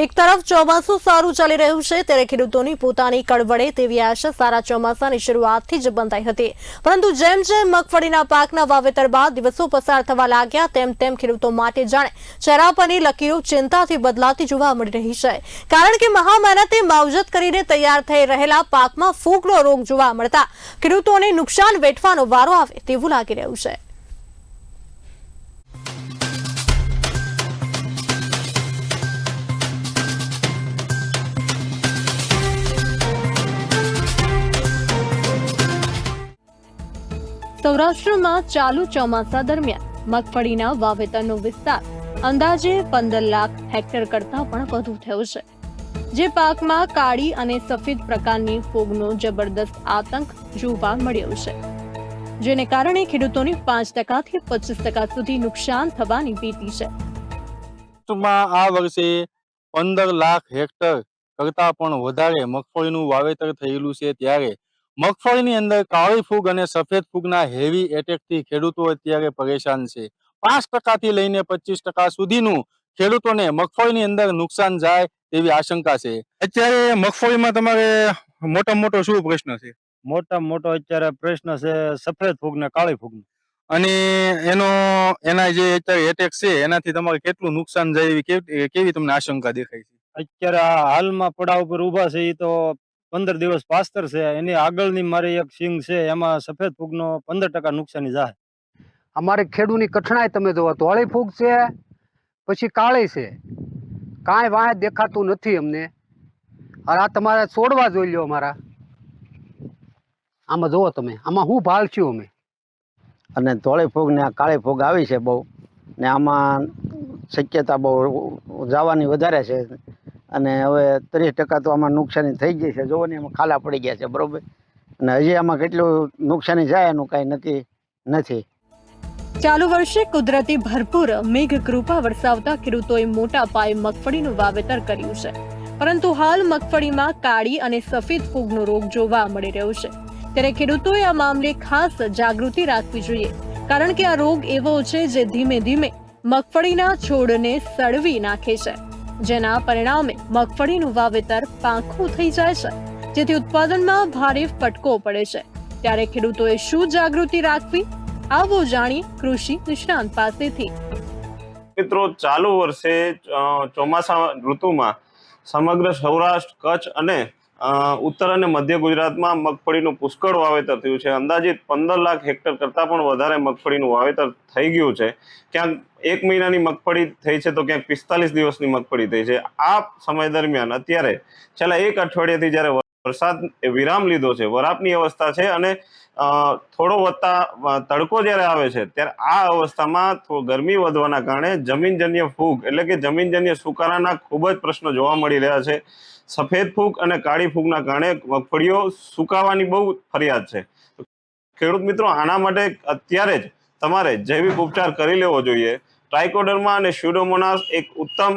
એક તરફ ચોમાસું સારું ચાલી રહ્યું છે, ત્યારે ખેડૂતોની પોતાની કડવડે તેવી આશા સારા ચોમાસાની શરૂઆતથી જ બંધાઈ હતી. પરંતુ જેમ જેમ મગફળીના પાકના વાવેતર બાદ દિવસો પસાર થવા લાગ્યા, તેમ તેમ ખેડૂતો માટે જાણે ચહેરા પરની લકીરો ચિંતાથી બદલાતી જોવા મળી રહી છે. કારણ કે મહામહેનતે માવજત કરીને તૈયાર થઈ રહેલા પાકમાં ફૂગનો રોગ જોવા મળતા ખેડૂતોને નુકસાન વેઠવાનો વારો આવે તેવું લાગી રહ્યું છે. સૌરાષ્ટ્રમાં ચાલુ ચોમાસા દરમિયાન મગફળીના વાવેતરનો વિસ્તાર અંદાજે પંદર લાખ હેક્ટર કરતા પણ વધુ થયો છે. જે પાકમાં કાળી અને સફેદ પ્રકારની ફૂગનો જબરદસ્ત આતંક જોવા મળ્યો છે. જેને કારણે ખેડૂતોને પાંચ ટકાથી પચીસ ટકા સુધી નુકસાન થવાની ભીતિ છે. આ વર્ષે પંદર લાખ હેક્ટર કરતા પણ વધારે મગફળીનું વાવેતર થયેલું છે ત્યારે મગફળીની અંદર કાળી ફૂગ અને સફેદ ફૂગના હેવી એટેકથી ખેડૂતો અત્યારે પરેશાન છે. પાંચ ટકાથી લઈને પચીસ ટકા સુધીનું ખેડૂતોને મગફળીની અંદર નુકસાન જાય તેવી આશંકા છે. અત્યારે મગફળીમાં તમારે મોટા મોટો શું પ્રશ્ન છે? મોટા મોટો અત્યારે પ્રશ્ન છે સફેદ ફૂગ ને કાળી ફૂગ અને એનો એના જે અત્યારે એટેક છે એનાથી તમારે કેટલું નુકસાન જાય એવી કેવી કેવી તમને આશંકા દેખાય છે? અત્યારે આ હાલમાં પડાવ ઉપર ઊભા છે એ તો પંદર દિવસ પાસ્તર છે એની આગળની મારી એક સિંગ છે એમાં સફેદ ફૂગનો પંદર ટકા નુકસાની જાય અમારે ખેડૂની કઠણાઈ તમે જોવો ધોળી ફૂગ છે પછી કાળી છે. કાંઈ વાંહે દેખાતું નથી અમને. અરે આ તમારે છોડવા જોઈ લ્યો અમારા. આમાં જુઓ તમે આમાં હું ભાલ છું અમે. અને ધોળી ફૂગ ને આ કાળી ફૂગ આવી છે બહુ. ને આમાં શક્યતા બહુ જવાની વધારે છે. અને હવે ત્રીસ ટકા તો આમાં નુકસાની થઈ ગઈ છે. જોવો ને એમાં ખાલા પડી ગયા છે, બરોબર? અને હજી આમાં કેટલું નુકસાની જાય એનું કાંઈ નક્કી નથી. ચાલુ વર્ષે કુદરતી ભરપૂર મેઘ કૃપા વરસાવતા ખેડૂતોએ મોટા પાયે મગફળીનું વાવેતર કર્યું છે. પરંતુ હાલ મગફળીમાં કાળી અને સફેદ ફૂગનો રોગ જોવા મળી રહ્યો છે. ત્યારે ખેડૂતોએ આ મામલે ખાસ જાગૃતિ રાખવી જોઈએ. કારણ કે આ રોગ એવો છે જે ધીમે ધીમે મગફળીના છોડને સળવી નાખે છે. જેના પરિણામે મગફળીનું વાવેતર પાંખું થઈ જાય છે, જેથી ઉત્પાદનમાં ભારે ફટકો પડે છે. ત્યારે ખેડૂતોએ શું જાગૃતિ રાખવી, આવો જાણીએ કૃષિ નિષ્ણાંત પાસેથી. મિત્રો, ચાલુ વર્ષે ચોમાસા ઋતુમાં સમગ્ર સૌરાષ્ટ્ર, કચ્છ અને ઉત્તર અને મધ્ય ગુજરાતમાં મગફળીનું પુષ્કળ વાવેતર થયું છે. અંદાજિત પંદર લાખ હેક્ટર કરતાં પણ વધારે મગફળીનું વાવેતર થઈ ગયું છે. ક્યાંક એક મહિનાની મગફળી થઈ છે તો ક્યાંક પિસ્તાલીસ દિવસની મગફળી થઈ છે. આ સમય દરમિયાન અત્યારે છેલ્લા એક અઠવાડિયાથી જ્યારે વરસાદ વિરામ લીધો છે, વરાપની અવસ્થા છે અને થોડો વધતા તડકો જ્યારે આવે છે, ત્યારે આ અવસ્થામાં ગરમી વધવાના કારણે જમીનજન્ય ફૂગ, એટલે કે જમીનજન્ય સુકારાના ખૂબ જ પ્રશ્નો જોવા મળી રહ્યા છે. સફેદ ફૂગ અને કાળી ફૂગના કારણે મગફળીઓ સુકાવાની બહુ ફરિયાદ છે. ખેડૂત મિત્રો, આના માટે અત્યારે જ તમારે જૈવિક ઉપચાર કરી લેવો જોઈએ. ટ્રાઇકોડર્મા અને સ્યુડોમોનાસ એક ઉત્તમ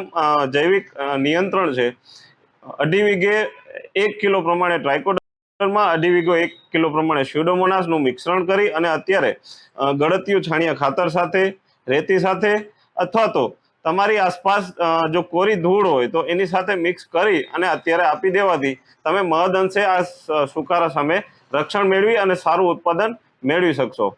જૈવિક નિયંત્રણ છે. અઢી વીઘે એક કિલો પ્રમાણે એક કિલો પ્રમાણે સ્યુડોમોનાસનું મિશ્રણ કરી અને અત્યારે ગળતિયું છાણિયા ખાતર સાથે, રેતી સાથે અથવા તો તમારી આસપાસ જો કોરી ધૂળ હોય તો એની સાથે મિક્સ કરી અને અત્યારે આપી દેવાથી તમે મહદ અંશે આ સુકારા સામે રક્ષણ મેળવી અને સારું ઉત્પાદન મેળવી શકશો.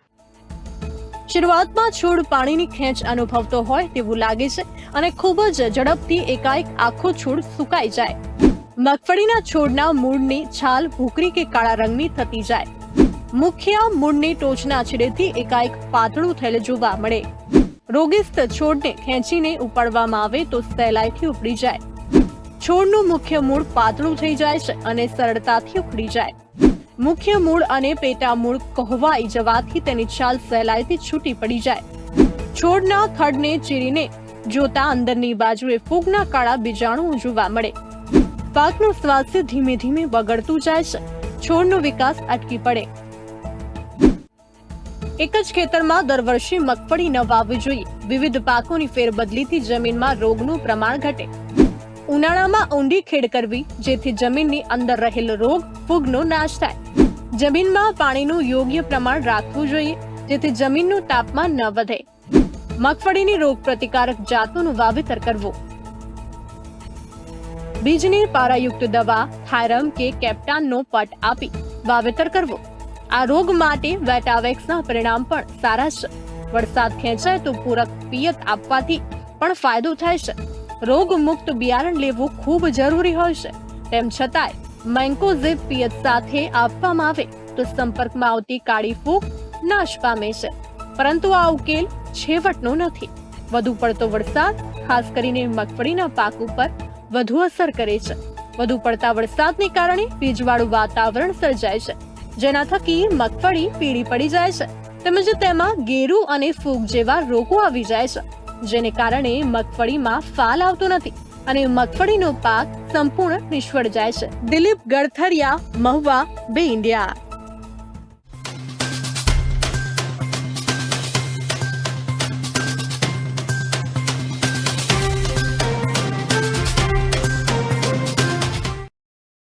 શરૂઆતમાં છોડ પાણીની ખેંચ અનુભવતો હોય તેવું લાગે છે અને ખૂબ જ ઝડપથી એકાએક આખો છોડ સુકાઈ જાય. મગફળીના છોડના મૂળની છાલ ભૂખરી કે કાળા રંગની થતી જાય. મુખ્ય મૂળની ટોચના છેડેથી એકાએક પાતળું થયેલ જોવા મળે. રોગિસ્ત છોડને ખેંચીને ઉપાડવામાં આવે તો સહેલાઈથી ઉપડી જાય. છોડનું મુખ્ય મૂળ પાતળું થઈ જાય છે અને સરળતાથી ઉખડી જાય. મુખ્ય મૂળ અને પેટા મૂળ કહોવાઈ જવાથી તેની છાલ સહેલાઈથી છૂટી પડી જાય. છોડના થડને ચીરીને જોતા અંદરની બાજુએ ફૂગના કાળા બીજાણુ જોવા મળે. પાકનું સ્વાસ્થ્ય ધીમે ધીમે બગડતું જાય છે. છોડનો વિકાસ અટકી પડે. એક જ ખેતરમાં દર વર્ષે મગફળી ન વાવવી જોઈએ. વિવિધ પાકોની ફેરબદલીથી જમીનમાં રોગનું પ્રમાણ ઘટે. ઉનાળામાં ઊંડી ખેડ કરવી, જેથી જમીનની અંદર રહેલો રોગ, ફૂગનો નાશ થાય. જમીનમાં પાણીનું યોગ્ય પ્રમાણ રાખવું જોઈએ, જેથી જમીનનું તાપમાન ન વધે. મગફળીની રોગ પ્રતિકારક જાતોનું વાવેતર કરવું. બીજની પારાયુક્ત દવા થાયરમ કે કેપ્ટાનનો પટ આપી વાવેતર કરવું. આ રોગ માટે વેટાવેક્સના પરિણામ પણ સારા છે. વરસાદ ખેંચાય તો પૂરક પિયત આપવાથી પણ ફાયદો થાય છે. રોગ મુક્ત બિયારણ લેવું ખૂબ જરૂરી હોય છે. તેમ છતાંય મેન્કોઝિપ પિયત સાથે આપવામાં આવે તો સંપર્કમાં આવતી કાળી ફૂગ નાશ પામે છે. પરંતુ આ ઉકેલ છેવટનો નથી. વધુ પડતો વરસાદ, ખાસ કરીને મગફળીના પાક ઉપર વધુ અસર કરે છે. વધુ પડતા વરસાદને કારણે ભેજવાળું વાતાવરણ સર્જાય છે. જેના થકી મગફળી પીળી પડી જાય છે. તેમજ તેમાં ગેરુ અને ફૂગ જેવા રોગો આવી જાય છે. જેને કારણે મગફળીમાં ફાલ આવતો નથી અને મગફળીનો પાક સંપૂર્ણ નિષ્ફળ જાય છે. દિલીપ ગડથરિયા, મહુવા, બે ઇન્ડિયા.